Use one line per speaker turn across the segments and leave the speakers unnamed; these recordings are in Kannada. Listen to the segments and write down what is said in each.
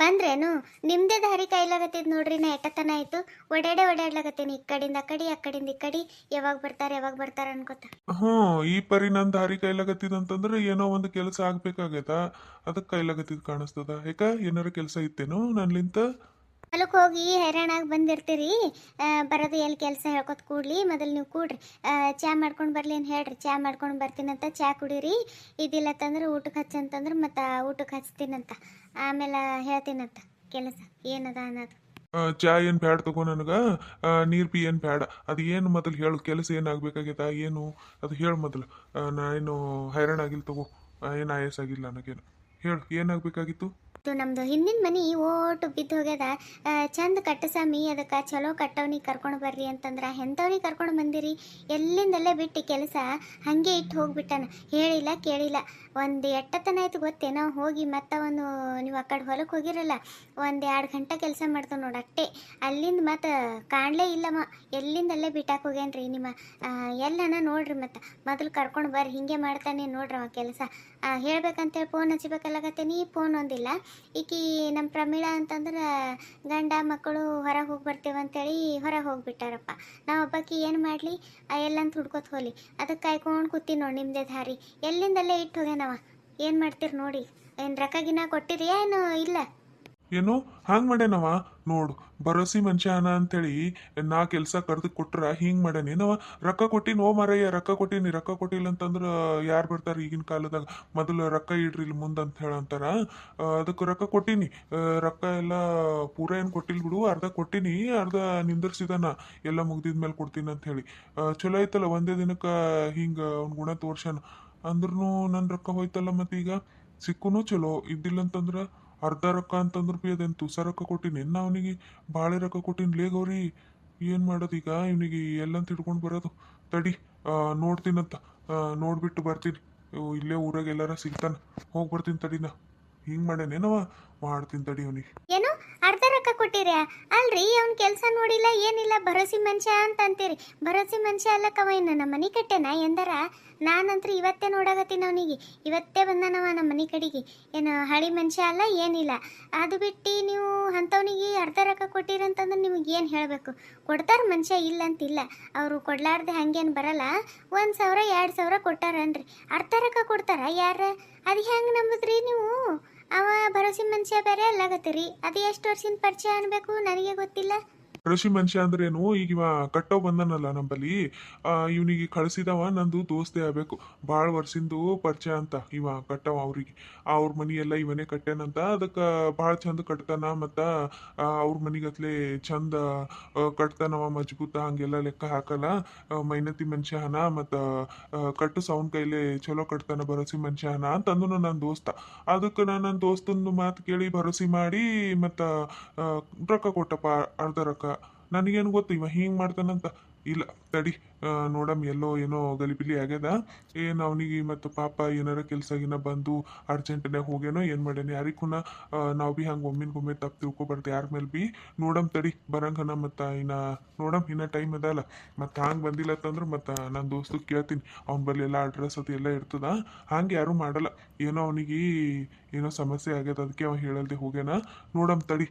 ಬಂದ್ರೇನು? ನಿಮ್ಮದೇ ದಾರಿ ಕೈಲಾಗತ್ತಿದ್ ನೋಡ್ರಿ ನಾ ಎಟ್ಟತನ ಆಯ್ತು. ಓಡಾಡೆ ಓಡಾಡ್ಲಾಗತ್ತೀನಿ ಈ ಕಡಿಂದ ಆ ಕಡೆ, ಆ ಕಡಿಂದ ಈ ಕಡಿ. ಯಾವಾಗ ಬರ್ತಾರೆ ಯಾವಾಗ ಬರ್ತಾರೆ ಅನ್ಕೋತ.
ಹ್ಞೂ, ಈ ಪರಿ ನನ್ನ ದಾರಿ ಕೈಲಾಗತ್ತಿದಂತಂದ್ರೆ ಏನೋ ಒಂದು ಕೆಲಸ ಆಗ್ಬೇಕಾಗೈತ? ಅದಕ್ಕೆ ಕೈಲಾಗತ್ತಿದ್ ಕಾಣಿಸ್ತದ. ಯಾಕ ಏನಾರ ಕೆಲಸ ಇತ್ತೇನೋ ನನ್ಲಿಂತ?
ಹೊಲಕ್ಕೆ ಹೋಗಿ ಹೈರಾಣಾಗಿ ಬಂದಿರ್ತೀರಿ. ಬರೋದು ಎಲ್ಲಿ ಕೆಲಸ ಹೇಳ್ಕೊತ ಕೂಡ್ಲಿ, ಮೊದಲು ನೀವು ಕೂಡ್ರಿ. ಚಾ ಮಾಡ್ಕೊಂಡು ಬರ್ಲಿ ಅಂತ ಹೇಳ್ರಿ. ಚಾ ಮಾಡ್ಕೊಂಡು ಬರ್ತೀನಂತ ಚಾ ಕುಡೀರಿ. ಇದಿಲ್ಲತ್ತಂದ್ರೆ ಊಟಕ್ಕೆ ಹಚ್ಚಂತಂದ್ರೆ ಮತ್ತೆ ಊಟಕ್ಕೆ ಹಚ್ತೀನಂತ ಆಮೇಲೆ ಹೇಳ್ತೀನಂತ ಕೆಲಸ. ಏನದ ಅನ್ನೋದು.
ಚಾ ಏನ್ ಬ್ಯಾಡ ತಗೋ ನನಗ? ನೀರು ಪಿ ಏನ್ ಬ್ಯಾಡ. ಅದು ಏನು ಮೊದಲು ಹೇಳು. ಕೆಲಸ ಏನಾಗ್ಬೇಕಾಗೈತ ಏನು? ಅದು ಹೇಳು ಮೊದಲು. ನಾ ಏನು ಹೈರಾಣ ಆಗಿಲ್ಲ ತಗೋ. ಏನು ಆಯಾಸ ಆಗಿಲ್ಲ ನನಗೇನು. ಹೇಳು. ಏನಾಗ್ಬೇಕಾಗಿತ್ತು
ಇದು ನಮ್ದು ಹಿಂದಿನ ಮನೆ ಓಟು ಬಿದ್ದು ಹೋಗ್ಯದ. ಚಂದ ಕಟ್ಟಸಾಮಿ ಅದಕ್ಕೆ ಚಲೋ ಕಟ್ಟವ್ನಿಗೆ ಕರ್ಕೊಂಡು ಬರ್ರಿ ಅಂತಂದ್ರೆ ಎಂಥವ್ನಿಗೆ ಕರ್ಕೊಂಡು ಬಂದಿರಿ? ಎಲ್ಲಿಂದಲ್ಲೇ ಬಿಟ್ಟು ಕೆಲಸ? ಹಾಗೆ ಇಟ್ಟು ಹೋಗ್ಬಿಟ್ಟಾನ. ಹೇಳಿಲ್ಲ, ಕೇಳಿಲ್ಲ. ಒಂದು ಎಟ್ಟತನ ಆಯ್ತು ಗೊತ್ತೇನೋ? ಹೋಗಿ ಮತ್ತೆ ಅವನು ನೀವು ಆ ಕಡೆ ಹೊಲಕ್ಕೆ ಹೋಗಿರಲ್ಲ, ಒಂದು ಎರಡು ಗಂಟೆ ಕೆಲಸ ಮಾಡ್ತಾವ ನೋಡಿ ಅಟ್ಟೆ. ಅಲ್ಲಿಂದ ಮತ್ತೆ ಕಾಣಲೇ ಇಲ್ಲಮ್ಮ ಎಲ್ಲಿಂದಲ್ಲೇ ಬಿಟ್ಟಾಕ್ ಹೋಗ್ಯಾನ್ರಿ ನಿಮ್ಮ ಎಲ್ಲನ ನೋಡ್ರಿ ಮತ್ತೆ. ಮೊದಲು ಕರ್ಕೊಂಡು ಬರ್ರಿ, ಹಿಂಗೆ ಮಾಡ್ತಾನೆ ನೋಡ್ರಿ ಅವ ಕೆಲಸ. ಹೇಳ್ಬೇಕಂತೇಳಿ ಫೋನ್ ಹಚ್ಬೇಕಲ್ಲಾಗತ್ತೇನಿ ಫೋನ್ ಒಂದಿಲ್ಲ. ಈಕಿ ನಮ್ಮ ಪ್ರಮೀಳಾ ಅಂತಂದ್ರೆ ಗಂಡ ಮಕ್ಕಳು ಹೊರಗೆ ಹೋಗಿ ಬರ್ತೇವಂತೇಳಿ ಹೊರಗೆ ಹೋಗ್ಬಿಟ್ಟಾರಪ್ಪ. ನಾವು ಒಬ್ಬಾಕಿ ಏನು ಮಾಡಲಿ? ಎಲ್ಲಂತ ಹುಡ್ಕೋತ ಹೋಲಿ ಅದಕ್ಕೆ ಕಾಯ್ಕೊಂಡು ಕೂತಿ ನೋಡಿ ನಿಮ್ಮದೇ ದಾರಿ. ಎಲ್ಲಿಂದಲ್ಲೇ ಇಟ್ಟು ಹೋಗ್ಯಾನವ ಏನು ಮಾಡ್ತೀರಿ ನೋಡಿ? ಏನು ರೊಕ್ಕಗಿನ ಕೊಟ್ಟಿದ್ಯಾ ಏನು ಇಲ್ಲ.
ಏನು? ಹಾಂಗ್ ಮಾಡ್ಯಾನವ? ನೋಡು ಭರೋಸಿ ಮನುಷ್ಯನ ಅಂತೇಳಿ ನಾ ಕೆಲಸ ಕರೆದು ಕೊಟ್ರ ಹಿಂಗ್ ಮಾಡ್ಯಾನೇನವ ರೊಕ್ಕ ಕೊಟ್ಟಿನ ಓ ಮಾರಯ್ಯ, ರೊಕ್ಕ ಕೊಟ್ಟಿನಿ, ರೊಕ್ಕ ಕೊಟ್ಟಿಲ್ಲ ಅಂತಂದ್ರ ಯಾರು ಬರ್ತಾರ ಈಗಿನ ಕಾಲದಾಗ? ಮೊದಲು ರೊಕ್ಕ ಇಡ್ರಿ ಇಲ್ಲಿ ಮುಂದೆ ಅಂತ ಹೇಳಂತಾರ ಅದಕ್ಕೆ ರೊಕ್ಕ ಕೊಟ್ಟಿನಿ. ರೊಕ್ಕ ಎಲ್ಲ ಪೂರ ಏನು ಕೊಟ್ಟಿಲ್ಲ ಬಿಡು, ಅರ್ಧ ಕೊಟ್ಟಿನಿ, ಅರ್ಧ ನಿಂದಿರ್ಸಿದಾನ. ಎಲ್ಲ ಮುಗ್ದಿದ್ಮೇಲೆ ಕೊಡ್ತೀನಿ ಅಂತ ಹೇಳಿ. ಚಲೋ ಐತಲ್ಲ ಒಂದೇ ದಿನಕ್ಕೆ ಹಿಂಗೆ ಅವ್ನ ಗುಣ ತೋರ್ಸ್ಯಾನ. ಅಂದ್ರೂ ನನ್ನ ರೊಕ್ಕ ಹೋಯ್ತಲ್ಲ ಮತ್ತೀಗ? ಸಿಕ್ಕುನು ಚಲೋ ಇದ್ದಿಲ್ಲ ಅಂತಂದ್ರ ಅರ್ಧ ರೊಕ್ಕ ಅಂತಂದ್ರ ಬಿ ಅದೇನು ತುಸ ರೊಕ್ಕ ಕೊಟ್ಟಿನಿ. ನಾ ಅವನಿಗೆ ಬಾಳೆ ರೊಕ್ಕ ಕೊಟ್ಟಿನಿ ಲೇ ಗೌರಿ? ಏನು ಮಾಡೋದು ಈಗ? ಇವನಿಗೆ ಎಲ್ಲಂತ ಹಿಡ್ಕೊಂಡು ಬರೋದು. ತಡಿ ನೋಡ್ತೀನಂತ. ನೋಡ್ಬಿಟ್ಟು ಬರ್ತೀನಿ. ಇಲ್ಲೇ ಊರಾಗ ಎಲ್ಲಾರ ಸಿಗ್ತಾನ. ಹೋಗಿ ಬರ್ತೀನಿ ತಡಿನ. ಹಿಂಗೆ ಮಾಡ್ಯಾನೇನವ ಮಾಡ್ತೀನಿ ತಡಿ ಅವನಿಗೆ.
ಅರ್ಧ ರೊಕ್ಕ ಕೊಟ್ಟಿರಿ. ಅಲ್ರಿ, ಅವ್ನ ಕೆಲಸ ನೋಡಿಲ್ಲ, ಏನಿಲ್ಲ, ಭರೋಸಿ ಮನುಷ್ಯ ಅಂತ ಅಂತೀರಿ. ಭರೋಸಿ ಮನುಷ್ಯ ಅಲ್ಲಕ್ಕವ ಇನ್ನು ನಮ್ಮ ಮನೆ ಕಟ್ಟೆನ? ಎಂದರ? ನಾನಂತ್ರ ಇವತ್ತೇ ನೋಡಾಕತ್ತೀನಿ ಅವನಿಗೆ. ಇವತ್ತೇ ಬಂದಾನವ ನಮ್ಮ ಮನೆ ಕಡೆಗೆ. ಏನು, ಹಳಿ ಮನುಷ್ಯ ಅಲ್ಲ, ಏನಿಲ್ಲ. ಅದು ಬಿಟ್ಟು ನೀವು ಅಂಥವ್ನಿಗೆ ಅರ್ಧ ರೊಕ್ಕ ಕೊಟ್ಟಿರಂತಂದ್ರೆ ನಿಮಗೆ ಏನು ಹೇಳಬೇಕು? ಕೊಡ್ತಾರೆ ಮನುಷ್ಯ ಇಲ್ಲ ಅಂತಿಲ್ಲ. ಅವರು ಕೊಡ್ಲಾರ್ದೆ ಹಂಗೇನು ಬರಲ್ಲ. ಒಂದು ಸಾವಿರ, ಎರಡು ಸಾವಿರ ಕೊಟ್ಟಾರನ್ರಿ. ಅರ್ಧ ರೊಕ್ಕ ಕೊಡ್ತಾರ ಯಾರ? ಅದು ಹೆಂಗೆ ನಂಬುದ್ರಿ ನೀವು? ಅವ ಭರೋಸಿನ ಮನುಷ್ಯ ಬೇರೆ ಅಲ್ಲಾಗತ್ತೀರಿ ಅದು ಎಷ್ಟು ವರ್ಷದ ಪರಿಚಯ ಅನ್ಬೇಕು ನನಗೆ ಗೊತ್ತಿಲ್ಲ.
ಕೃಷಿ ಮನುಷ್ಯ ಅಂದ್ರೇನು? ಈಗ ಇವ ಕಟ್ಟೋ ಬಂದನಲ್ಲ ನಂಬಲ್ಲಿ. ಇವನಿಗೆ ಕಳಿಸಿದವ, ನಂದು ದೋಸ್ತೆ ಆಗ್ಬೇಕು. ಭಾಳ ವರ್ಷಿಂದು ಪರಿಚಯ ಅಂತ ಇವ ಕಟ್ಟವ ಅವ್ರಿಗೆ. ಅವ್ರ ಮನಿ ಎಲ್ಲ ಇವನೇ ಕಟ್ಟ್ಯಾನಂತ ಅದಕ್ಕೆ ಭಾಳ ಚಂದ ಕಟ್ತಾನ ಮತ್ತು ಅವ್ರ ಮನಿಗತ್ಲೆ ಚಂದ ಕಟ್ತಾನವ, ಮಜ್ಬೂತ, ಹಂಗೆಲ್ಲ ಲೆಕ್ಕ ಹಾಕಲ್ಲ. ಮೈನತಿ ಮನುಷ್ಯ ಹನ ಮತ್ತು ಕಟ್ಟು ಸೌನ್ ಕೈಲೆ ಚಲೋ ಕಟ್ತಾನ ಭರೋಸಿ ಮನುಷ್ಯ ಹನ ಅಂತಂದು ನನ್ನ ದೋಸ್ತ. ಅದಕ್ಕೆ ನಾನು ನನ್ನ ದೋಸ್ತಂದು ಮಾತು ಕೇಳಿ ಭರೋಸಿ ಮಾಡಿ ಮತ್ತು ರೊಕ್ಕ ಕೊಟ್ಟಪ್ಪ ಅರ್ಧ ರೊಕ್ಕ. ನನಗೇನು ಗೊತ್ತು, ಇವ ಹಿಂಗೆ ಮಾಡ್ತಾನಂತ. ಇಲ್ಲ, ತಡಿ ನೋಡಮ್, ಎಲ್ಲೋ ಏನೋ ಗಲಿಬಿಲಿ ಆಗ್ಯದ. ಏನು ಅವನಿಗೆ ಮತ್ತು ಪಾಪ ಏನಾರ ಕೆಲಸ ಗಿನ ಬಂದು ಅರ್ಜೆಂಟ್ನಾಗ ಹೋಗ್ಯಾನೋ, ಏನು ಮಾಡ್ಯಾನ? ಯಾರಿಗೂನ ನಾವು ಬಿ ಹಂಗೆ ಒಮ್ಮಿನ್ಗೊಮ್ಮೆ ತಪ್ಪು ತಿಳ್ಕೊಬಾರ್ದು, ಯಾರ ಮೇಲೆ ಬಿ. ನೋಡಮ್ ತಡಿ, ಬರಂಗನ ಮತ್ತು ಇನ್ನ, ನೋಡಮ್, ಇನ್ನ ಟೈಮ್ ಅದಲ್ಲ. ಮತ್ತು ಹಂಗೆ ಬಂದಿಲ್ಲ ಅಂತಂದ್ರೆ ಮತ್ತು ನನ್ನ ದೋಸ್ತು ಕೇಳ್ತೀನಿ. ಅವ್ನ ಬಳಿ ಎಲ್ಲ ಅಡ್ರೆಸ್ ಅದು ಎಲ್ಲ ಇರ್ತದ. ಹಂಗೆ ಯಾರೂ ಮಾಡಲ್ಲ. ಏನೋ ಅವನಿಗೆ ಏನೋ ಸಮಸ್ಯೆ ಆಗ್ಯದ, ಅದಕ್ಕೆ ಅವ ಹೇಳಲ್ದೆ ಹೋಗ್ಯಾನ. ನೋಡಮ್ ತಡಿ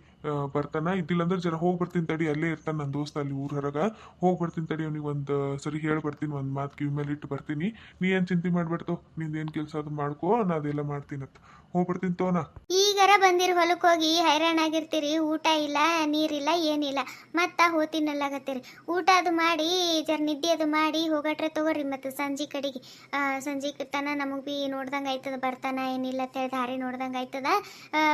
ಬರ್ತಾನ. ಇದ್ದಿಲ್ಲ ಅಂದ್ರೆ ಜರ ಹೋಗಿ ಬರ್ತೀನಿ ತಡಿ, ಅಲ್ಲೇ ಇರ್ತಾನ ನನ್ನ ದೋಸ್ತ ಅಲ್ಲಿ ಊರ ಹೊರಗ. ಹೋಗಿ ಬರ್ತೀನಿ ತಡಿ, ಅವ್ನಿಗೆ ಒಂದು ಸರಿ ಹೇಳಿ ಬರ್ತೀನಿ, ಒಂದು ಮಾತು ಕಿವಿ ಮೇಲೆ ಇಟ್ಟು ಬರ್ತೀನಿ. ನೀ ಏನು ಚಿಂತೆ ಮಾಡ್ಬಿಡ್ತು? ನಿಂದು ಏನು ಕೆಲಸ ಅದು ಮಾಡ್ಕೋ ನಾ ಅದೆಲ್ಲ ಮಾಡ್ತೀನಂತ. ಹೋಗಿ ತೋನ.
ಈಗರ ಬಂದಿರ ಹೊಲಕ್ಕೆ ಹೋಗಿ ಹೈರಾಣಾಗಿರ್ತೀರಿ ಊಟ ಇಲ್ಲ ನೀರಿಲ್ಲ ಏನಿಲ್ಲ ಮತ್ತ ಹೋತಿನಲ್ಲಾಗತ್ತೀರಿ. ಊಟ ಅದು ಮಾಡಿ ಜರ ನಿದ್ದೆ ಅದು ಮಾಡಿ ಹೋಗಟ್ರೆ ತಗೋರಿ ಮತ್ತು ಸಂಜೆ ಕಡೆಗೆ. ಸಂಜೆ ತನ ನಮಗೆ ಬಿ ನೋಡ್ದಂಗೆ ಆಯ್ತದ ಬರ್ತಾನ ಏನಿಲ್ಲ ಅಂತೇಳಿ ದಾರಿ ನೋಡ್ದಂಗೆ ಆಯ್ತದ.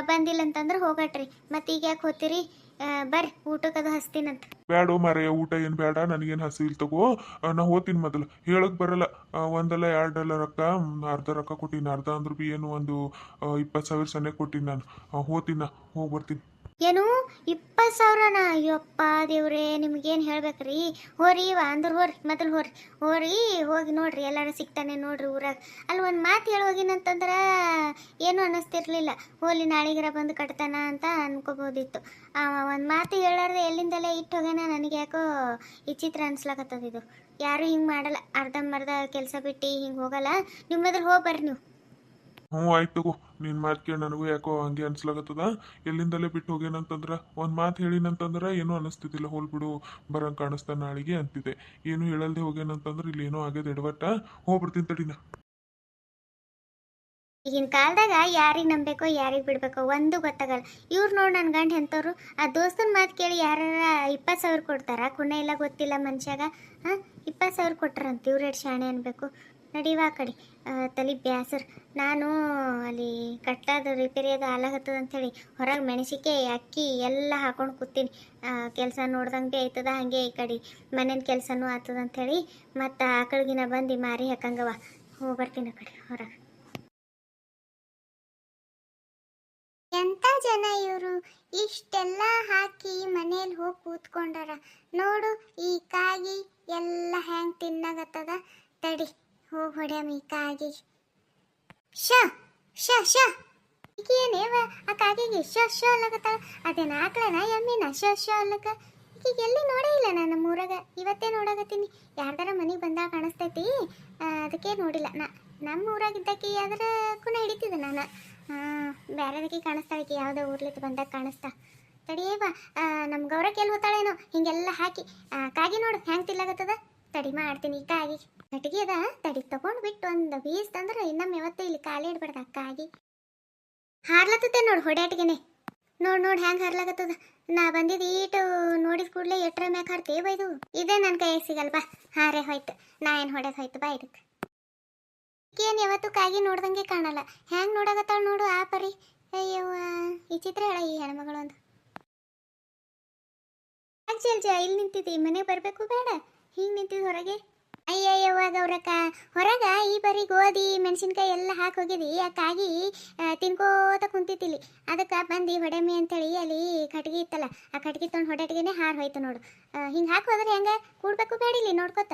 ಬಂದಿಲ್ಲ ಅಂತಂದ್ರೆ ಹೋಗಟ್ರಿ. ಮತ್ತೆ ಈಗ ಯಾಕೆ ಹೋಗ್ತೀರಿ? ಆ, ಬರ್ರಿ ಊಟಕ್ಕೆ ಅದು ಹಚ್ತೀನಂತ
ಬ್ಯಾಡೋ ಮಾರಯ್ಯ ಊಟ ಏನು ಬೇಡ ನನಗೇನು ಹಸಿವಿಲ್ ತಗೋ. ಆ, ನಾ ಹೋತೀನಿ ಮೊದಲು. ಹೇಳಕ್ ಬರಲ್ಲ. ಆ, ಒಂದಲ್ಲ ಎರಡಲ್ಲ ರೊಕ್ಕ. ಮ್, ಅರ್ಧ ರೊಕ್ಕ ಕೊಟ್ಟಿನಿ. ಅರ್ಧ ಅಂದ್ರೆ ಬಿ ಏನು ಒಂದು ಇಪ್ಪತ್ತು ಸಾವಿರ ಸನ್ನೆ ಕೊಟ್ಟಿನಿ ನಾನು. ಹೋತೀನಿ ನಾ. ಹೋಗಿ ಬರ್ತೀನಿ.
ಏನು? ಇಪ್ಪತ್ತು ಸಾವಿರನ? ಅಯ್ಯಪ್ಪ ದೇವ್ರೇ ನಿಮ್ಗೇನು ಹೇಳ್ಬೇಕ್ರಿ? ಹೋರಿ ವಾ ಅಂದ್ರೆ ಹೋರಿ ಮೊದಲು ಹೋರಿ. ಹೋರಿ ಹೋಗಿ ನೋಡ್ರಿ ಎಲ್ಲಾರು ಸಿಗ್ತಾನೆ ನೋಡ್ರಿ ಊರಾಗ. ಅಲ್ಲಿ ಒಂದು ಮಾತು ಹೇಳಿ ಹೋಗಿನಂತಂದ್ರೆ ಏನು ಅನ್ನಿಸ್ತಿರ್ಲಿಲ್ಲ. ಹೋಲಿ ನಾಳಿಗರ ಬಂದು ಕಟ್ತಾನ ಅಂತ ಅನ್ಕೋಬೋದಿತ್ತು. ಒಂದು ಮಾತು ಹೇಳಾರ್ದೆ ಎಲ್ಲಿಂದಲೇ ಇಟ್ಟು ಹೋಗ್ಯಾನ ನನಗೆ ಯಾಕೋ ವಿಚಿತ್ರ ಅನ್ಸ್ಲಕತ್ತದಿದು ಯಾರು ಹಿಂಗೆ ಮಾಡಲ್ಲ. ಅರ್ಧಂಬರ್ಧ ಕೆಲಸ ಬಿಟ್ಟು ಹಿಂಗೆ ಹೋಗಲ್ಲ. ನಿಮ್ಮ ಹೋಗಿ ಬರ್ರಿ ನೀವು.
ಹ್ಞೂ, ಆಯ್ತು ನಿನ್ನ ಮಾತು ಕೇಳಿ ನನಗೂ ಯಾಕೋ ಹಂಗೆ ಅನ್ಸ್ಲಾಗತ್ತದ ಎಲ್ಲಿಂದಲೇ ಬಿಟ್ಟು ಹೋಗ್ಯಾನಂತಂದ್ರ ಒಂದು ಮಾತು ಹೇಳಿನಂತಂದ್ರೆ ಏನೂ ಅನಿಸ್ತಿದ್ದಿಲ್ಲ. ಹೋಲ್ ಬಿಡು, ಬರಂಗೆ ಕಾಣಿಸ್ತಾನ ನಾಳಿಗೆ ಅಂತಿದೆ. ಏನು ಹೇಳಲ್ದೆ ಹೋಗ್ಯಾನಂತಂದ್ರ ಇಲ್ಲಿ ಏನೋ ಆಗ್ಯದ ಎಡವಟ್ಟ. ಹೋಗ್ಬಿಡ್ತೀನಿ ತಡಿನ.
ಈಗಿನ ಕಾಲದಾಗ ಯಾರಿಗೆ ನಂಬೇಕೋ ಯಾರಿಗೆ ಬಿಡಬೇಕೋ ಒಂದು ಗೊತ್ತಾಗಲ್ಲ. ಇವ್ರು ನೋಡಿ ನನ್ನ ಗಂಡ ಎಂಥವ್ರು ಆ ದೋಸ್ತನ ಮಾತು ಕೇಳಿ ಯಾರ ಇಪ್ಪತ್ತು ಸಾವಿರ ಕೊಡ್ತಾರ? ಕುಣ ಇಲ್ಲ ಗೊತ್ತಿಲ್ಲ ಮನುಷ್ಯಾಗ. ಹಾಂ, ಇಪ್ಪತ್ತು ಸಾವಿರ ಕೊಟ್ರಂತ ಇವ್ರು ಎರಡು ಶಾಣೆ ಅನ್ಬೇಕು. ನಡೀವಾ ಕಡೆ. ತಲೆ ಬ್ಯಾಸರ್. ನಾನು ಅಲ್ಲಿ ಕಟ್ಟೋದು, ರಿಪೇರಿ ಅದು ಹಾಲಾಗತ್ತದ ಅಂಥೇಳಿ ಹೊರಗೆ ಮೆಣಸಿಕೆ ಅಕ್ಕಿ ಎಲ್ಲ ಹಾಕೊಂಡು ಕೂತೀನಿ. ಕೆಲಸ ನೋಡ್ದಂಗೆ ಭೀ ಆಯ್ತದ, ಹಾಗೆ ಈ ಕಡೆ ಮನೇನ ಕೆಲಸನೂ ಆತದ ಅಂಥೇಳಿ ಮತ್ತು ಆಕಳಿಗಿನ ಬಂದು ಮಾರಿ ಹಾಕಂಗವ ಹೋಗಿ ಬರ್ತೀನಿ ಆ ಕಡೆ, ಹೊರಗೆ. ಎಂತ ಜನ ಇವರು? ಇಷ್ಟೆಲ್ಲ ಹಾಕಿ ಮನೇಲಿ ಹೋಗಿ ಕೂತ್ಕೊಂಡಾರ. ನೋಡು, ಈ ಕಾಗಿ ಎಲ್ಲ ಹ್ಯಾಂಗ್ ತಿನ್ನಗತ್ತದ? ತಡಿ, ಹೋಗಿ ಹೊಡ್ಯಾಮ ಈ ಕಾಗಿ. ಶ ಶ ಶ. ಈಗೇನೇವ ಆ ಕಾಗಿಗೆ ಶ ಶ ಅಲ್ಲಕತ್ತಾಳ ಅದೇನ ಆಕಳನ, ಎಮ್ಮಿನ? ಶ ಶ ಅಲ್ಲಕ ಈಗ ಎಲ್ಲಿ ನೋಡೇ ಇಲ್ಲ ನಾನು ಮೂರಾಗ ಇವತ್ತೇ ನೋಡಾಕತ್ತೀನಿ. ಯಾರ್ದಾರ ಮನೆಗೆ ಬಂದಾಗ ಕಾಣಿಸ್ತೈತಿ. ಅದಕ್ಕೆ ನೋಡಿಲ್ಲ. ನಾ ನಮ್ಮ ಊರಾಗಿದ್ದಕ್ಕೆ ಯಾವ್ದಾರ ಕುನ ಹಿಡಿತಿದ್ದೆ ನಾನು. ಬೇರೆದಕ್ಕೆ ಕಾಣಿಸ್ತಾಳಕ್ಕೆ ಯಾವುದೋ ಊರ್ಲಿತ್ತು ಬಂದಾಗ ಕಾಣಿಸ್ತಾ. ತಡಿಯೇವ ನಮ್ಮ ಗೌರಕ್ಕೆ ಎಲ್ಲಿ ಹೋತಾಳೇನೋ ಹಿಂಗೆಲ್ಲ ಹಾಕಿ. ಕಾಗಿ ನೋಡು ಹೆಂಗೆ ತಿಲ್ಲಾಗತ್ತದ ತಡಿ ಮಾಡ್ತೀನಿ, ಕಾಗಿ. ಕಟ್ಟಿಗೆ ಅದ, ತಡಿ ತಗೊಂಡು ಬಿಟ್ಟು ಒಂದು ಬೀಸ್ ತಂದ್ರೆ ಇನ್ನೊಮ್ಮೆ ಯಾವತ್ತೂ ಇಲ್ಲಿ ಖಾಲಿ ಇಡ್ಬಾರ್ದು ಕಾಗಿ. ಹಾರ್ಲತ್ತತೆ ನೋಡು ಹೊಡ್ಯಾಟಿಗೆನೆ. ನೋಡ್ ನೋಡ್ ಹ್ಯಾಂಗ್ ಹಾರ್ಲಾಗತ್ತದ ನಾ ಬಂದಿದ್ ಈಟು ನೋಡಿದ ಕೂಡಲೇ ಎಟ್ರ ಮ್ಯಾಕ್ ಹಾರ್ತೇವ ಬೈದು ಇದೇ ನನ್ನ ಕೈಯಾಗ ಸಿಗಲ್ವಾ ಹಾರೇ ಹೋಯ್ತು. ನಾ ಏನು ಹೊಡೆದ್ ಹೋಯ್ತು, ಬಾ ಇದಕ್ಕೆ ಏನ್ ಯಾವತ್ತೂ ಕಾಗಿ ನೋಡ್ದಂಗೆ ಕಾಣಲ್ಲ. ಹ್ಯಾಂಗ್ ನೋಡಾಗತ್ತಾಳ ನೋಡು, ಆ ಪರಿ. ಅಯ್ಯವ್ವ ಈ ಚಿತ್ರ ಹೇಳ ಈ ಹೆಣ್ಮಗಳು ಒಂದು ಅಜ್ಜಿ ಇಲ್ಲಿ ನಿಂತಿದ್ದಿ ಮನೆಗೆ ಬರಬೇಕು ಬೇಡ. ಹಿಂಗೆ ನಿಂತಿದ್ ಹೊರಗೆ. ಅಯ್ಯಯ್ಯವ್ವ ಗೌರಕ್ಕ. ಹೊರಗ ಈ ಬರಿ ಗೋಧಿ ಮೆಣಸಿನ್ಕಾಯಿ ಎಲ್ಲ ಹಾಕಿ ಹೋಗಿದಿ ಆ ತಿನ್ಕೋತ ಕುಂತಿತ್ತಿಲಿ ಅದಕ್ಕೆ ಬಂದು ಹೊಡೆಮೆ ಅಂತೇಳಿ ಅಲ್ಲಿ ಕಟ್ಗಿ ಇತ್ತಲ್ಲ. ಆ ಕಟ್ಗಿ ತೊಗೊಂಡು ಹೊಡೆಟಿಗೆನೆ ಹಾರು ಹೋಯ್ತು ನೋಡು. ಹಿಂಗೆ ಹಾಕಿ ಹೋದ್ರೆ ಹೆಂಗೆ? ಕೂಡ್ಬೇಕು ಬೇಡಿಲ್ಲಿ ನೋಡ್ಕೊತ.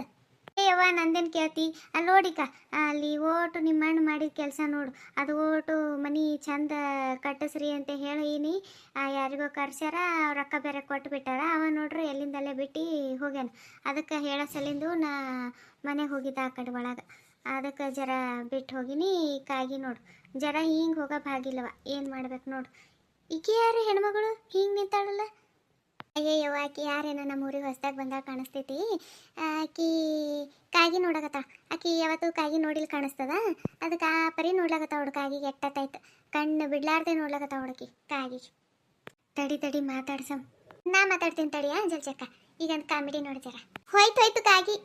ಏಯವ್ವ ನಂದೇನು ಕೇಳ್ತಿ? ಅಲ್ಲಿ ನೋಡಿಕ, ಅಲ್ಲಿ ಓಟು ನಿಮ್ಮ ಅಣ್ಣ ಮಾಡಿದ ಕೆಲಸ ನೋಡು. ಅದು ಓಟು ಮನಿ ಚಂದ ಕಟ್ಟಿಸ್ರಿ ಅಂತ ಹೇಳೀನಿ. ಯಾರಿಗೋ ಕರ್ಸ್ಯಾರ ರೊಕ್ಕ ಬೇರೆ ಕೊಟ್ಟು ಬಿಟ್ಟಾರ ಅವ ನೋಡ್ರಿ ಎಲ್ಲಿಂದಲ್ಲೇ ಬಿಟ್ಟು ಹೋಗ್ಯಾನ. ಅದಕ್ಕೆ ಹೇಳ ಸಲಿಂದು ನಾ ಮನೆಗೆ ಹೋಗಿದ್ದ ಆ ಕಡೆ ಒಳಗೆ. ಅದಕ್ಕೆ ಜರ ಬಿಟ್ಟು ಹೋಗಿನಿ, ಕಾಗಿ ನೋಡು. ಜರ ಹಿಂಗೆ ಹೋಗೋ ಭಾಗಿಲ್ಲವ ಏನು ಮಾಡ್ಬೇಕು ನೋಡು. ಈಕೆ ಯಾರು ಹೆಣ್ಮಗಳು? ಹಿಂಗೆ ನಿಂತಾಳಲ್ಲ? ಅಯ್ಯಯ್ಯವ ಆಕಿ ಯಾರೇನ ನಮ್ಮ ಊರಿಗೆ ಹೊಸ್ದಾಗ ಬಂದಾಗ ಕಾಣಿಸ್ತೈತಿ? ಆಕಿ ಕಾಗಿ ನೋಡಕತ್ತ? ಆಕಿ ಯಾವತ್ತು ಕಾಗಿ ನೋಡಿಲ್ ಕಾಣಿಸ್ತದ? ಅದಕ್ಕೆ ಆ ಪರಿ ನೋಡ್ಲಾಕತ್ತ ಹುಡು ಕಾಗಿ? ಎಟ್ಟತ್ತಾಯ್ತು? ಕಣ್ಣು ಬಿಡ್ಲಾರ್ದೆ ನೋಡ್ಲಾಕತ್ತಾವ ಹುಡುಕಿ ಕಾಗಿ? ತಡಿ ತಡಿ ಮಾತಾಡ್ಸಮ್ ನಾ ಮಾತಾಡ್ತೀನಿ ತಡಿಯಾ ಜಲ್ಚಕ್ಕ ಈಗಂತ ಕಾಮಿಡಿ ನೋಡ್ತಾರ ಹೋಯ್ತು ಹೋಯ್ತು ಕಾಗಿ.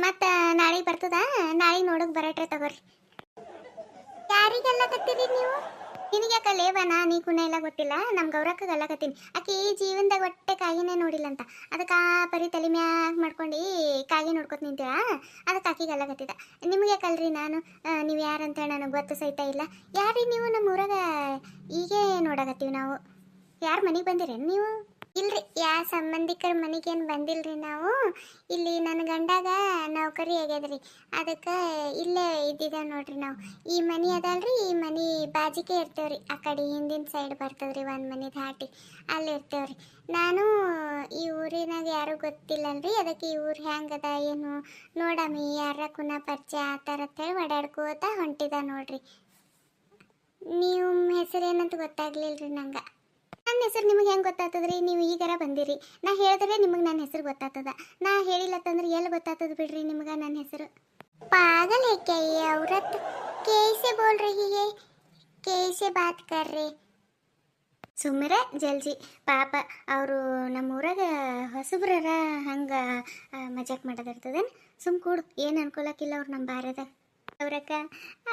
ಮತ್ತು ನಾಳೆಗೆ ಬರ್ತದ? ನಾಳೆ ನೋಡಕ್ ಬರಟ್ರೆ ತಗೋರಿ. ಯಾರಿಗೆಲ್ಲ ಕತ್ತೀರಿ ನೀವು? ನಿನಗೆ ಲೇವನ ನೀ ಕುಣ ಎಲ್ಲ ಗೊತ್ತಿಲ್ಲ? ನಮ್ಮ ಗೌರಕ್ಕ ಗಲ್ಲಕತ್ತೀನಿ ಈ ಜೀವನದಾಗ ಒಟ್ಟೆ ಕಾಯಿನೇ ನೋಡಿಲ್ಲ ಅಂತ ಅದಕ್ಕೆ ಆ ಪರಿ ತಲೆ ಮ್ಯಾಗ ಮಾಡ್ಕೊಂಡು ಕಾಗಿ ನೋಡ್ಕೊತ ನಿಂತೀರ ಅದಕ್ಕೆ ಆಕಿ ಗಲ್ಲಕತ್ತಿದ ನಿಮಗೆ ಯಾಕಲ್ರಿ ನಾನು? ನೀವು ಯಾರಂತ ನನಗೆ ಗೊತ್ತು ಸಹಿತ ಇಲ್ಲ. ಯಾರೀ ನೀವು ನಮ್ಮ ಊರಾಗ? ಈಗೇ ನೋಡಕತ್ತೀವಿ ನಾವು. ಯಾರು ಮನೆಗೆ ಬಂದಿರೇನು ನೀವು? ಇಲ್ರಿ, ಯಾ ಸಂಬಂಧಿಕರ ಮನೆಗೇನು ಬಂದಿಲ್ರಿ ನಾವು? ಇಲ್ಲಿ ನನ್ನ ಗಂಡಾಗ ನೌಕರಿ ಆಗ್ಯದ್ರಿ. ಅದಕ್ಕೆ ಇಲ್ಲೇ ಇದ್ದಿದ್ದೇವೆ ನೋಡ್ರಿ ನಾವು. ಈ ಮನೆ ಅದಲ್ರಿ, ಈ ಮನೆ ಬಾಜಿಕೆ ಇರ್ತೇವ್ರಿ. ಆ ಕಡೆ ಹಿಂದಿನ ಸೈಡ್ ಬರ್ತದ್ರಿ ಒಂದು ಮನೆ ದಾಟಿ. ಅಲ್ಲಿ ಇರ್ತೇವ್ರಿ. ನಾನು ಈ ಊರಿನಾಗ ಯಾರು ಗೊತ್ತಿಲ್ಲಲ್ರಿ. ಅದಕ್ಕೆ ಈ ಊರು ಹೆಂಗದ ಏನು? ನೋಡಮ್ಮಿ ಯಾರ ಕುನ ಪರಿಚಯ ಆ ಥರ ಅಂತೇಳಿ ಓಡಾಡ್ಕೋತ ಹೊಂಟಿದ ನೋಡ್ರಿ. ನೀವು ಹೆಸರೇನಂತ ರೀ ನಂಗೆ? ನನ್ನ ಹೆಸರು ನಿಮಗೆ ಹೆಂಗೆ ಗೊತ್ತಾಗ್ತದ್ರಿ? ನೀವು ಈಗಾರ ಬಂದಿರಿ. ನಾ ಹೇಳಿದ್ರೆ ನಿಮಗೆ ನನ್ನ ಹೆಸರು ಗೊತ್ತಾಗ್ತದ. ನಾ ಹೇಳಿಲ್ಲತ್ತಂದ್ರೆ ಎಲ್ಲಿ ಗೊತ್ತಾಗ್ತದ ಬಿಡ್ರಿ ನಿಮಗೆ ನನ್ನ ಹೆಸರು? ಪಾಗಲ್ ಏಕೆ ಅವ್ರತ್ ಕೇಸೆ ಬೋಲ್ರಿ ಹೀಗೆ. ಕೇಸೆ ಬಾತ್ ಕರ್ರಿ ಸುಮ್ಮರ, ಜಲ್ಜಿ. ಪಾಪ ಅವರು ನಮ್ಮ ಊರಾಗ ಹೊಸಬ್ರರ ಹಂಗೆ ಮಜಾಕ್ ಮಾಡೋದಿರ್ತದೇನು? ಸುಮ್ ಕೂಡು. ಏನು ಅನ್ಕೊಳಕ್ಕಿಲ್ಲ ಅವ್ರು ನಮ್ಮ ಬಾರ್ಯದ ಅವ್ರಕ್ಕ,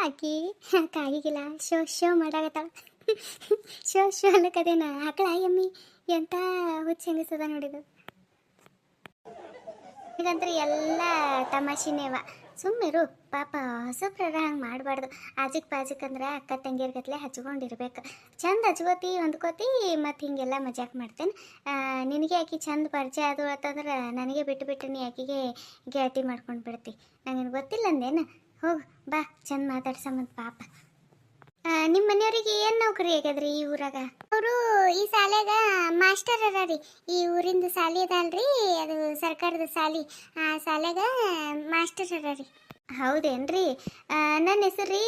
ಆಕಿ ಕಾಗಿಗಿಲ್ಲ ಶೋ ಶೋ ಮಾಡಾಗತ್ತಾಳ ಶೋ ಶೋ ಅಲ್ಲಕದೇನ ಆಕಳ ಎಮ್ಮಿ ಎಂತ ಹುಚ್ಚು ಹೆಂಗಸದ ನೋಡಿದು. ಇದಂದ್ರೆ ಎಲ್ಲ ತಮಾಷೆನೇವ. ಸುಮ್ಮಿರು ಪಾಪ ಹೊಸಬ್ರರ ಹಂಗೆ ಮಾಡಬಾರ್ದು. ಆಜಿಕ್ ಪಾಜಿಕ್ ಅಂದ್ರೆ ಅಕ್ಕ ತಂಗಿಯರ್ಗತ್ಲೆ ಹಚ್ಕೊಂಡಿರ್ಬೇಕು. ಚಂದ ಹಚ್ಕೋತಿ, ಹೊಂದ್ಕೋತಿ, ಮತ್ತು ಹಿಂಗೆಲ್ಲ ಮಜಾಕ್ ಮಾಡ್ತೇನೆ. ನಿನಗೆ ಆಕಿ ಚಂದ ಪರಿಚಯ ಅದು ಅಂತಂದ್ರೆ ನನಗೆ ಬಿಟ್ಟು ಬಿಟ್ಟು ನೀ ಆಕಿಗೆ ಗೆಳತಿ ಮಾಡ್ಕೊಂಡು ಬಿಡ್ತಿ. ನನಗೆ ಗೊತ್ತಿಲ್ಲ ಅಂದೇನು ಹೋಗು, ಬಾ, ಚಂದ ಮಾತಾಡ್ಸಮ್ಮಂತ ಪಾಪ. ನಿಮ್ಮ ಮನೆಯವರಿಗೆ ಏನು ನೌಕರಿ ಆಗ್ಯದ್ರಿ ಈ ಊರಾಗ? ಅವರು ಈ ಶಾಲ್ಯಾಗ ಮಾಸ್ಟರ್ ಅದ ರೀ ಈ ಊರಿಂದ ಶಾಲಿ ಅದಲ್ರಿ ಅದು ಸರ್ಕಾರದ ಶಾಲಿ. ಆ ಶಾಲ್ಯಾಗ ಮಾಸ್ಟರ್ ಅದ ರೀ ಹೌದೇನ್ರಿ ನನ್ನ ಹೆಸರು ರೀ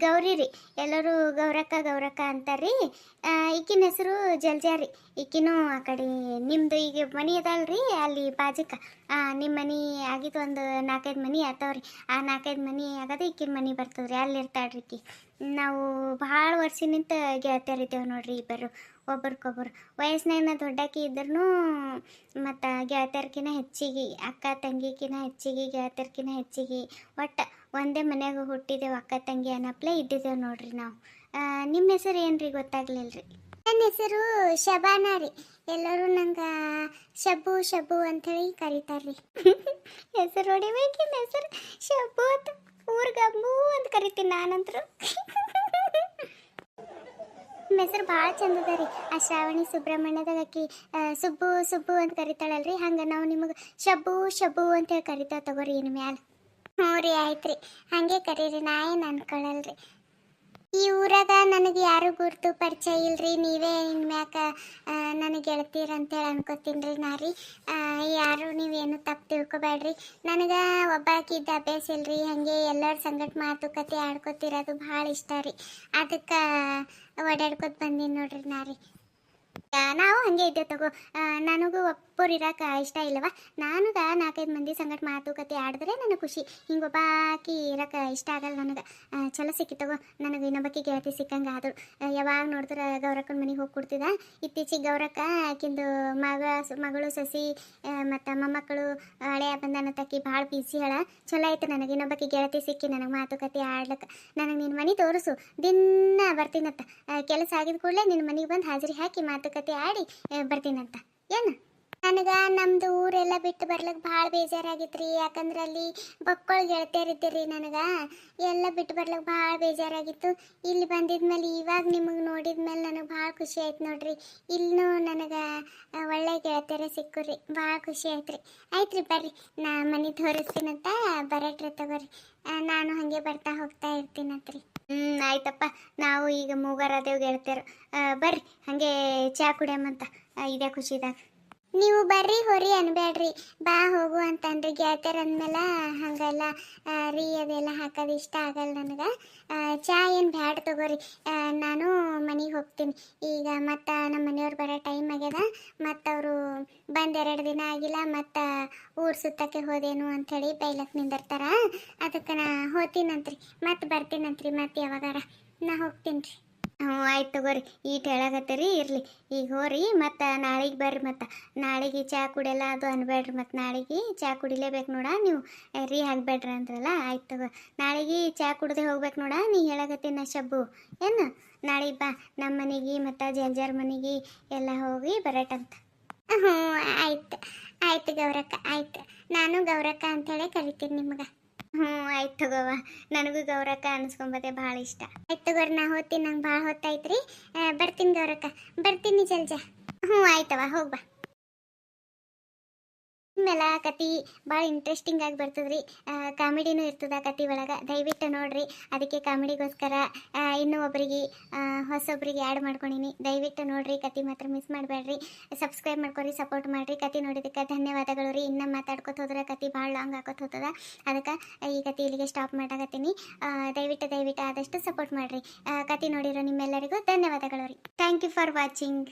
ಗೌರಿ ರೀ. ಎಲ್ಲರೂ ಗೌರಕ್ಕ ಗೌರಕ್ಕ ಅಂತಾರ್ರಿ ಆ, ಈಕಿನ ಹೆಸರು ಜಲ್ಜಾರಿ. ಈಕಿನೂ ಆ ಕಡೆ ನಿಮ್ಮದು ಈಗ ಮನೆ ಅದಲ್ರಿ ಅಲ್ಲಿ ಬಾಜುಕ. ನಿಮ್ಮ ಮನೆ ಆಗಿದ್ದು ಒಂದು ನಾಲ್ಕೈದು ಮನೆ ಆತಾವ್ರಿ. ಆ ನಾಲ್ಕೈದು ಮನೆ ಆಗದ ಈಕಿನ ಮನೆ ಬರ್ತದ್ರಿ, ಅಲ್ಲಿ ಇರ್ತಾಳ್ರಿ ಈಕಿ. ನಾವು ಭಾಳ ವರ್ಷನಿಂದ ಗೆಳತಿಯರಿದ್ದೇವೆ ನೋಡ್ರಿ ಇಬ್ಬರು ಒಬ್ರಿಗೊಬ್ರು ವಯಸ್ಸಿನಾಗ ದೊಡ್ಡಕಿ ಇದ್ರೂ ಮತ್ತು ಗೆಳತಿಯರ್ಕಿನ ಹೆಚ್ಚಿಗೆ, ಅಕ್ಕ ತಂಗಿಕಿನ ಹೆಚ್ಚಿಗೆ, ಗೆಳತಿಯರ್ಕಿನ ಹೆಚ್ಚಿಗೆ ಒಟ್ಟು ಒಂದೇ ಮನೆಯಾಗ ಹುಟ್ಟಿದ್ದೇವೆ ಅಕ್ಕ ತಂಗಿ ಅನ್ನಪ್ಲೆ ಇದ್ದಿದ್ದೇವೆ ನೋಡ್ರಿ ನಾವು. ನಿಮ್ಮ ಹೆಸರು ಏನ್ರಿ ಗೊತ್ತಾಗ್ಲಿಲ್ಲ ರೀ ನನ್ನ ಹೆಸರು ಶಬಾನಾ ರೀ. ಎಲ್ಲರೂ ನಂಗೆ ಶಬ್ಬು ಶಬ್ಬು ಅಂಥೇಳಿ ಕರೀತಾರ್ರಿ. ಹೆಸರು ಹೊಡಿಬೇಕಿನ ಹೆಸರು ಶಬ್ಬು ಅಂತ. ಊರ್ಗಬ್ಬು ಅಂತ ಕರಿತೀನಿ ನಾನಂತರು. ನಿಮ್ಮ ಹೆಸರು ಭಾಳ ಚಂದ ಅದ ರೀ. ಆ ಶ್ರಾವಣಿ ಸುಬ್ರಹ್ಮಣ್ಯದಾಗ ಆಕಿ ಸುಬ್ಬು ಸುಬ್ಬು ಅಂತ ಕರಿತಾಳಲ್ರಿ. ಹಂಗೆ ನಾವು ನಿಮಗೆ ಶಬ್ಬು ಶಬ್ಬು ಅಂತೇಳಿ ಕರಿತಾವೆ ತಗೋರಿ ಇನ್ನು ಮ್ಯಾಲ. ಹ್ಞೂ ರೀ ಆಯ್ತು ರೀ ಹಾಗೆ ಕರೀರಿ ನಾ ಏನು ಅನ್ಕೊಳ್ಳಲ್ರಿ ಈ ಊರಾಗ ನನಗೆ ಯಾರು ಗುರುತು ಪರಿಚಯ ಇಲ್ರಿ? ನೀವೇ ಇನ್ಮ್ಯಾಕ ನನಗೆ ಗೆಳತೀರ ಅಂತೇಳಿ ಅನ್ಕೋತೀನಿ ರೀ ನಾ ರೀ. ಆ, ಯಾರು ನೀವೇನು ತಪ್ಪು ತಿಳ್ಕೊಬೇಡ್ರಿ ನನಗೆ ಒಬ್ಬಾಕಿದ್ದ ಅಭ್ಯಾಸ ಇಲ್ರಿ. ಹಾಗೆ ಎಲ್ಲರ ಸಂಗಟ ಮಾತುಕತೆ ಆಡ್ಕೊತಿರೋದು ಭಾಳ ಇಷ್ಟ ರೀ. ಅದಕ್ಕೆ ಓಡಾಡ್ಕೊತ ಬಂದೀನಿ ನೋಡ್ರಿ ನಾ ರೀ. ಆ, ನಾವು ಹಂಗೆ ಇದ್ದೆ ತಗೋ. ನನಗೂ ಒಬ್ಬರು ಇರಕ್ಕೆ ಇಷ್ಟ ಇಲ್ಲವ? ನಾನು ನಾಲ್ಕೈದು ಮಂದಿ ಸಂಗಟ ಮಾತುಕತೆ ಆಡಿದ್ರೆ ನನಗೆ ಖುಷಿ. ಹಿಂಗ ಒಬ್ಬಾಕಿ ಇರಕ್ಕೆ ಇಷ್ಟ ಆಗಲ್ಲ ನನಗೆ. ಚಲೋ ಸಿಕ್ಕಿ ತಗೋ. ನನಗೆ ಇನ್ನೊಬ್ಬಕ್ಕೆ ಗೆಳತಿ ಸಿಕ್ಕಂಗೆ ಆದ್ರು ಯಾವಾಗ ನೋಡಿದ್ರೆ ಗೌರಕ್ಕನ ಮನೆಗೆ ಹೋಗಿ ಕೊಡ್ತಿದ ಇತ್ತೀಚೆಗೆ ಗೌರಕ್ಕ ಆಕಿಂದು ಮಗ, ಮಗಳು ಸಸಿ ಮತ್ತು ಮೊಮ್ಮಕ್ಕಳು, ಹಳೆಯ ಬಂದನ ತಕ್ಕಿ ಭಾಳ ಬಿಸಿ ಹೇಳ ಚಲೋ ಆಯ್ತು ನನಗೆ. ಇನ್ನೊಬ್ಬಕ್ಕೆ ಗೆಳತಿ ಸಿಕ್ಕಿ ನನಗೆ ಮಾತುಕತೆ ಆಡ್ಲಕ್ಕೆ. ನನಗೆ ನಿನ್ನ ಮನೆ ತೋರಿಸು. ದಿನ ಬರ್ತೀನತ್ತ ಕೆಲಸ ಆಗಿದ ಕೂಡಲೇ ನಿನ್ನ ಮನೆಗೆ ಬಂದು ಹಾಜರಿ ಹಾಕಿ ಮಾತುಕತೆ ಆಡಿ ಆ, ಬರ್ತೀನಂತ. ಏನು? ನನಗೆ ನಮ್ದು ಊರೆಲ್ಲ ಬಿಟ್ಟು ಬರ್ಲಿಕ್ಕೆ ಭಾಳ ಬೇಜಾರಾಗಿತ್ತು ರೀ ಯಾಕಂದ್ರೆ ಅಲ್ಲಿ ಬಕ್ಕೊಳ್ ಗೆಳತಿಯರಿದ್ದೀರಿ ನನಗೆ. ಎಲ್ಲ ಬಿಟ್ಟು ಬರ್ಲಿಕ್ಕೆ ಭಾಳ ಬೇಜಾರಾಗಿತ್ತು. ಇಲ್ಲಿ ಬಂದಿದ್ಮೇಲೆ ಇವಾಗ ನಿಮಗೆ ನೋಡಿದ್ಮೇಲೆ ನನಗೆ ಭಾಳ ಖುಷಿ ಆಯ್ತು ನೋಡ್ರಿ. ಇಲ್ಲೂ ನನಗೆ ಒಳ್ಳೆ ಗೆಳತಿಯರೇ ಸಿಕ್ಕು ಭಾಳ ಖುಷಿ ಆಯ್ತು ರೀ ಆಯ್ತು ರೀ ಬರ್ರಿ. ನಾ ಮನೆ ತೋರಿಸ್ತೀನಂತ ಬರಟ್ರಿ ತಗೋರಿ. ನಾನು ಹಾಗೆ ಬರ್ತಾ ಹೋಗ್ತಾ ಇರ್ತೀನಂತ ರೀ ಹ್ಞೂ ಆಯ್ತಪ್ಪ. ನಾವು ಈಗ ಮೂಗರಾದೇವ್ ಗೆಳತಿಯರು. ಬರ್ರಿ. ಹಾಗೆ ಚಾ ಕುಡಿಯಮ್ಮಂತ ಇದೇ ಖುಷಿದಾಗ. ನೀವು ಬರ್ರಿ ಹೊರಿ ಅನ್ಬೇಡ್ರಿ ಬಾ, ಹೋಗು ಅಂತಂದ್ರೆ. ಗೆಳತಿಯರ್ ಅಂದ್ಮೇಲೆ, ಹಂಗೆಲ್ಲ ರೀ, ಅದೆಲ್ಲ ಹಾಕೋದು ಇಷ್ಟ ಆಗಲ್ಲ ನನಗೆ. ಚಾ ಏನು ಬ್ಯಾಡ ತಗೋರಿ. ನಾನು ಮನೆಗೆ ಹೋಗ್ತೀನಿ. ಈಗ ಮತ್ತು ನಮ್ಮ ಮನೆಯವ್ರು ಬರೋ ಟೈಮ್ ಆಗ್ಯದ. ಮತ್ತು ಅವರು ಬಂದು ಎರಡು ದಿನ ಆಗಿಲ್ಲ. ಮತ್ತು ಊರು ಸುತ್ತಕ್ಕೆ ಹೋದೇನು ಅಂಥೇಳಿ ಬೈಲಕ್ಕೆ ನಿಂದಿರ್ತಾರ. ಅದಕ್ಕೆ ನಾ ಹೋತೀನಂತ್ರಿ. ಮತ್ತೆ ಬರ್ತೀನಂತ್ರಿ. ಮತ್ತೆ ಯಾವಾಗಾರ. ನಾ ಹೋಗ್ತೀನಿ ರೀ ಹ್ಞೂ, ಆಯ್ತು ತಗೋರಿ. ಈಟ್ ಹೇಳಾಕತ್ತೀರಿ, ಇರಲಿ. ಈಗ ಹೋರಿ, ಮತ್ತು ನಾಳೆಗೆ ಬರ್ರಿ ಮತ್ತು. ನಾಳೆಗೆ ಚಾ ಕುಡಿಯಲ್ಲ, ಅದು ಅನ್ಬೇಡ್ರಿ ಮತ್ತು ನಾಳೆಗೆ ಚಾ ಕುಡಿಲೇಬೇಕು ನೋಡ ನೀವು. ರೀ ಹಾಕ್ಬೇಡ್ರಿ ಅಂದ್ರಲ್ಲ, ಆಯ್ತು ತಗೋ. ನಾಳೆಗೆ ಚಾ ಕುಡ್ದೆ ಹೋಗ್ಬೇಕು ನೋಡ, ನೀ ಹೇಳಾಕತ್ತೀನಿ ಶಬ್ಬು. ಏನು? ನಾಳೆ ಬಾ. ನಮ್ಮ ಮನೆಗೆ ಮತ್ತು ಜಂಜಾರ್ ಮನೆಗೆ ಎಲ್ಲ ಹೋಗಿ ಬರಟಂತ. ಹ್ಞೂ, ಆಯ್ತು. ಆಯ್ತು ಗೌರಕ್ಕ, ಆಯ್ತು. ನಾನು ಗೌರಕ್ಕ ಅಂತೇಳಿ ಕರಿತೀನಿ ನಿಮ್ಗೆ. ಹ್ಞೂ, ಆಯ್ತು ತಗೋವ. ನನಗೂ ಗೌರಕ್ಕ ಅನ್ಸ್ಕೊಂಬತ್ತೆ ಭಾಳ ಇಷ್ಟ. ಆಯ್ತು ತಗೋರಿ, ನಾ ಹೋಗ್ತೀನಿ, ನಂಗೆ ಭಾಳ ಹೊತ್ತಾಯ್ತು ರೀ ಬರ್ತೀನಿ ಗೌರಕ್ಕ. ಬರ್ತೀನಿ ಜಲ್ಜ. ಹ್ಞೂ ಆಯ್ತವ ಹೋಗ್ಬಾ ಆಮೇಲೆ ಕತಿ ಭಾಳ ಇಂಟ್ರೆಸ್ಟಿಂಗ್ ಆಗಿ ಬರ್ತದ್ರಿ. ಕಾಮಿಡಿನೂ ಇರ್ತದ ಕತಿ ಒಳಗೆ. ದಯವಿಟ್ಟು ನೋಡ್ರಿ. ಅದಕ್ಕೆ ಕಾಮಿಡಿಗೋಸ್ಕರ ಇನ್ನೂ ಒಬ್ಬರಿಗೆ ಹೊಸೊಬ್ಬರಿಗೆ ಆ್ಯಡ್ ಮಾಡ್ಕೊಂಡಿನಿ ದಯವಿಟ್ಟು ನೋಡ್ರಿ, ಕತಿ ಮಾತ್ರ ಮಿಸ್ ಮಾಡಬೇಡ್ರಿ ಸಬ್ಸ್ಕ್ರೈಬ್ ಮಾಡ್ಕೊರಿ ಸಪೋರ್ಟ್ ಮಾಡ್ರಿ. ಕತಿ ನೋಡಿದಕ್ಕೆ ಧನ್ಯವಾದಗಳು ರೀ. ಇನ್ನೂ ಮಾತಾಡ್ಕೊತ ಹೋದ್ರೆ ಕತಿ ಭಾಳ ಲಾಂಗ್ ಆಗೋತ್ ಹೋಗ್ತದ ಅದಕ್ಕೆ, ಈ ಕತಿ ಇಲ್ಲಿಗೆ ಸ್ಟಾಪ್ ಮಾಡಾಕತ್ತೀನಿ. ದಯವಿಟ್ಟು ದಯವಿಟ್ಟು ಆದಷ್ಟು ಸಪೋರ್ಟ್ ಮಾಡ್ರಿ. ಕತಿ ನೋಡಿರೋ ನಿಮ್ಮೆಲ್ಲರಿಗೂ ಧನ್ಯವಾದಗಳು ರೀ. Thank you for watching